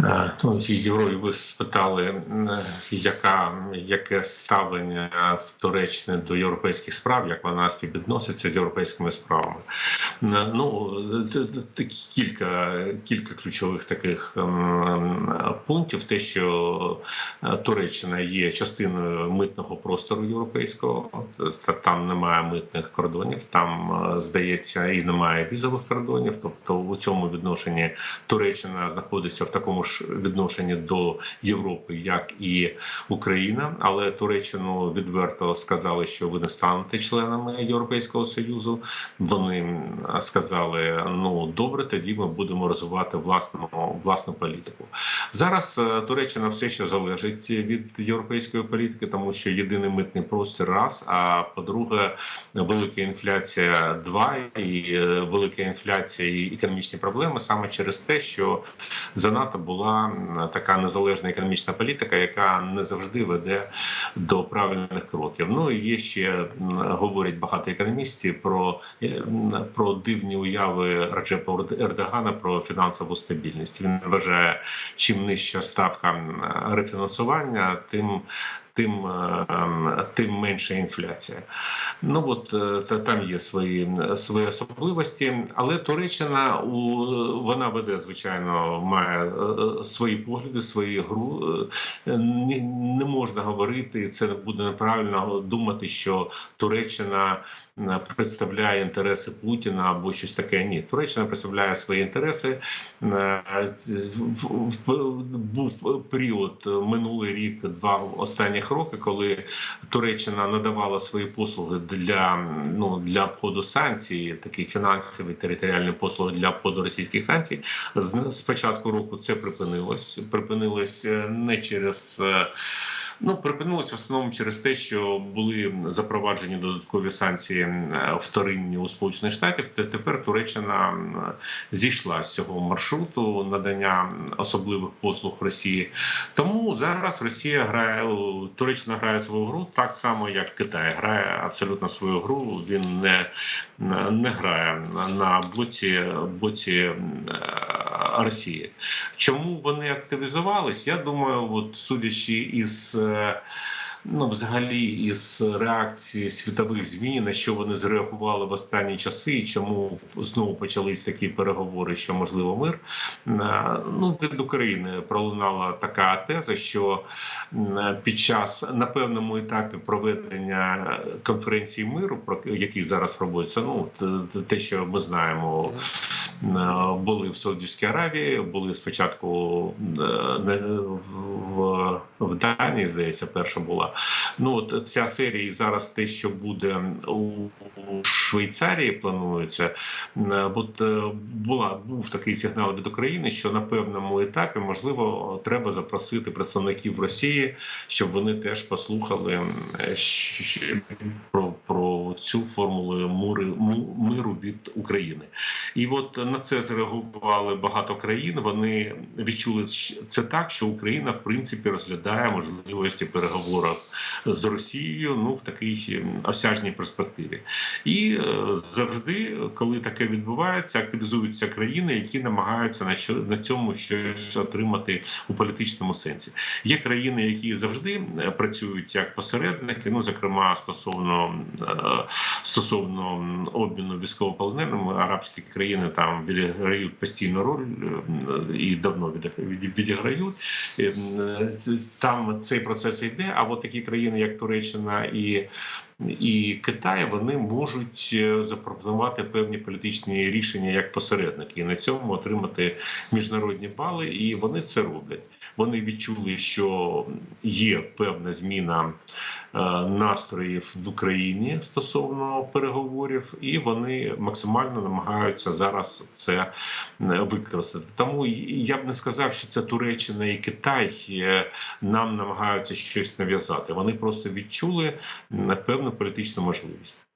Е, Ну, Євро, ви спитали, яка, яке ставлення Туреччини до європейських справ, як вона співвідноситься з європейськими справами. Ну, кілька, кілька ключових таких пунктів. Те, що е, Туреччина є частиною митного простору європейського, та там немає митних кордонів, там е, здається і немає візових кордонів. Тобто у цьому відношенні Туреччина знаходиться в такому відношенні до Європи, як і Україна. Але Туреччину відверто сказали, що ви не станете членами Європейського союзу. Вони сказали: ну добре, тоді ми будемо розвивати власну власну політику. Зараз е, Туреччина все ще залежить від європейської політики, тому що єдиний митний простір раз. А по-друге, велика інфляція два і е, велика інфляція і економічні проблеми саме через те, що занадто була така незалежна економічна політика, яка не завжди веде до правильних кроків. Ну і є ще говорять багато економістів про, е, про дивні уяви Раджепа Ердогана про фінансову стабільність. Він вважає, чим нижча ставка рефінансування, тим Тим, е, ем, тим менша інфляція. Ну от е, та там є свої свої особливості, але Туреччина у вона веде звичайно, має е, свої погляди, свою гру. Не, можна говорити, це буде неправильно думати, що Туреччина представляє інтереси Путіна або щось таке. Ні, Туреччина представляє свої інтереси. Був період минулий рік, два останніх роки, коли Туреччина надавала свої послуги для ну для обходу санкцій, такі фінансові територіальні послуги для обходу російських санкцій. З з початку року це припинилось. Припинилось е, не через. Ну, припинилось в основному через те, що були запроваджені додаткові санкції вторинні у Сполучених Штатів. Тепер Туреччина зійшла з цього маршруту надання особливих послуг Росії. Тому зараз Росія грає Туреччина грає свою гру так само, як Китай грає абсолютно свою гру. Він не, не грає на- боці, боці Росії. Чому вони активізувались? Я думаю, от судячи із. Е, Ну, взагалі, із реакції світових ЗМІ, на що вони зреагували в останні часи, і чому знову почались такі переговори, що можливо мир. Е, Ну від України пролунала така теза, що м, під час на певному етапі проведення конференції миру, про які зараз проводяться, ну те, що ми знаємо. Е, Були в Саудівській Аравії, були спочатку е, в Данії, здається, перша була. Ну от ця серія і зараз те, що буде у Швейцарії, планується. бо е, була був такий сигнал від України, що на певному етапі можливо треба запросити представників Росії, щоб вони теж послухали про цю формулу миру від України. І от на це зреагували багато країн. Вони відчули це так, що Україна в принципі розглядає можливості переговорів з Росією ну в такій осяжній перспективі. І е, завжди, коли таке відбувається, активізуються країни, які намагаються на цьому щось отримати у політичному сенсі. Є країни, які завжди е, працюють як посередники. Ну зокрема стосовно е, стосовно обміну військовополоненими, арабські країни там відіграють постійну роль е, і давно відіграють. Е, е, Там цей процес йде. А от такі країни, як Туреччина і і Китай вони можуть е, запропонувати певні політичні рішення як посередники і на цьому отримати міжнародні бали, і вони це роблять. Вони відчули, що є певна зміна е, настроїв в Україні стосовно переговорів, і вони максимально намагаються зараз це е, використати. Тому я б не сказав, що це Туреччина і Китай нам намагаються щось нав'язати. Вони просто відчули певну політичну можливість.